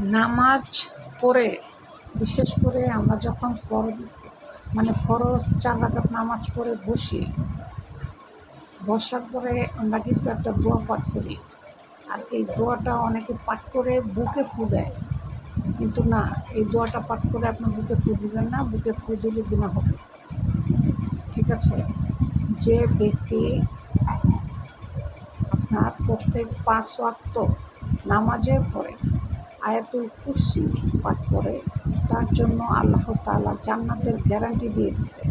নামাজ পড়ে, বিশেষ করে আমরা যখন ফরজ মানে ফরজ চার রাকাত নামাজ পড়ে বসি, বসার পরে আমরা কিন্তু একটা দোয়া পাঠ করি। আর এই দোয়াটা অনেকে পাঠ করে বুকে ফু দেয়। কিন্তু না, এই দোয়াটা পাঠ করে আপনি বুকে ফু দিবেন না, বুকে ফু দিলে গুণা হবে। ঠিক আছে? যে ব্যক্তি আপনার প্রত্যেক পাঁচ ওয়াক্ত নামাজের পরে আয়াতুল কুরসি পাঠ করে। তার জন্য আল্লাহ তাআলা জান্নাতের গ্যারান্টি দিয়ে দিছে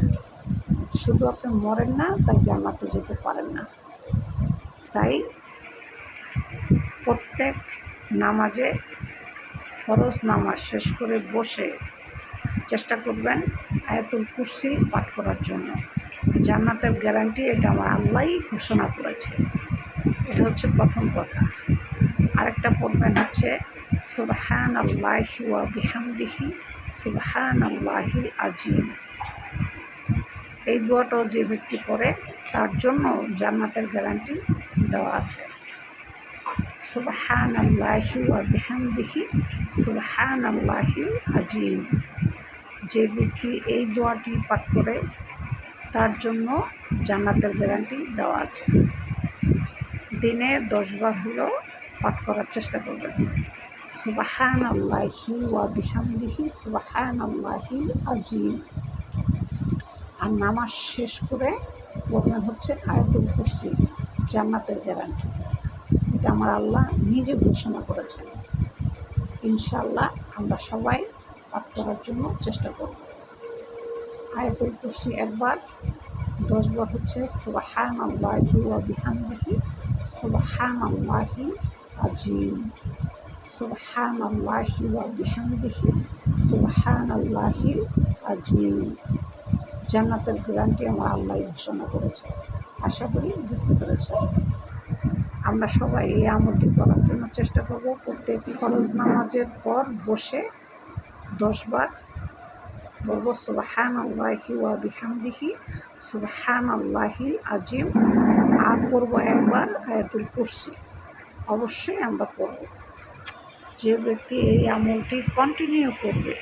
শুধু আপনি মরেন না, তাই জান্নাতে যেতে পারেন না। তাই প্রত্যেক নামাজে ফরজ নামাজ শেষ করে বসে চেষ্টা করবেন আয়াতুল কুরসি পাঠ করার জন্য। জান্নাতের গ্যারান্টি এটা আমার আল্লাহই ঘোষণা করেছে। এটা হচ্ছে প্রথম কথা। আরেকটা পড়বেন হচ্ছে সুবহান আল্লাহি বিহামদিহি সুবহান আল্লাহিল আজিম এই দোয়াটাও যে ব্যক্তি পড়ে তার জন্য জান্নাতের গ্যারান্টি দেওয়া আছে। সুবহান আল্লাহি বিহামদিহি সুবহান আল্লাহিল আজিম যে ব্যক্তি এই দোয়াটি পাঠ করে, তার জন্য জান্নাতের গ্যারান্টি দেওয়া আছে। দিনে দশবার হলেও পাঠ করার চেষ্টা করবেন। সুবাহান আল্লাহি ওয়া বিহামদিহি সুবাহান আল্লাহি আজিম আর নামাজ শেষ করে বলবেন হচ্ছে আয়তুল কুরসি, জান্নাতের গ্যারান্টি এটা আমার আল্লাহ নিজে ঘোষণা করেছেন। ইনশাআল্লাহ আমরা সবাই পাঠ করার জন্য চেষ্টা করব। আয়াতুল কুরসি একবার দশবার হচ্ছে সুবাহান আল্লাহি ওয়া বিহামদিহি সুবহান আল্লাহি আজিম সুবহান আল্লাহি ওয়া বিহামদিহি সুবহান আল্লাহি আজিম জান্নাতের গ্যারান্টি আমার আল্লাহ ঘোষণা করেছে। আশা করি বুঝতে পেরেছে আমরা সবাই এই আমলটি করার জন্য চেষ্টা করব। প্রত্যেক ফরজ নামাজের পর বসে দশবার বলব সুবহান আল্লাহি ওয়া বিহামদিহি সুবহান আল্লাহি আজিম আর করব একবার আয়াতুল কুরসি। অবশ্যই আমরা পড়ব। যে ব্যক্তি এই আমলটি কন্টিনিউ করবে,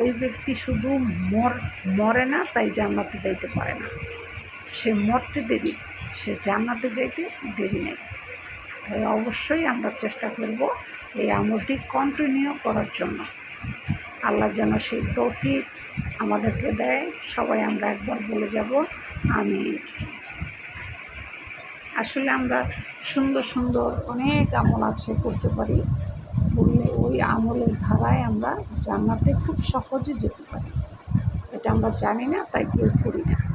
ওই ব্যক্তি শুধু মর, মরে না, তাই জান্নাতে যাইতে পারে না। সে মরতে দেরি, সে জান্নাতে যাইতে দেরি নেই। তাই অবশ্যই আমরা চেষ্টা করব এই আমলটি কন্টিনিউ করার জন্য। আল্লাহ যেন সেই তৌফিক আমাদেরকে দেয়। সবাই আমরা একবার বলে যাব আমি আসলে আমরা সুন্দর সুন্দর অনেক আমল আছে করতে পারি। বললে ওই আমলের ধারায় আমরা জান্নাতে খুব সহজে যেতে পারি। এটা আমরা জানি না, তাই কেউ করি না।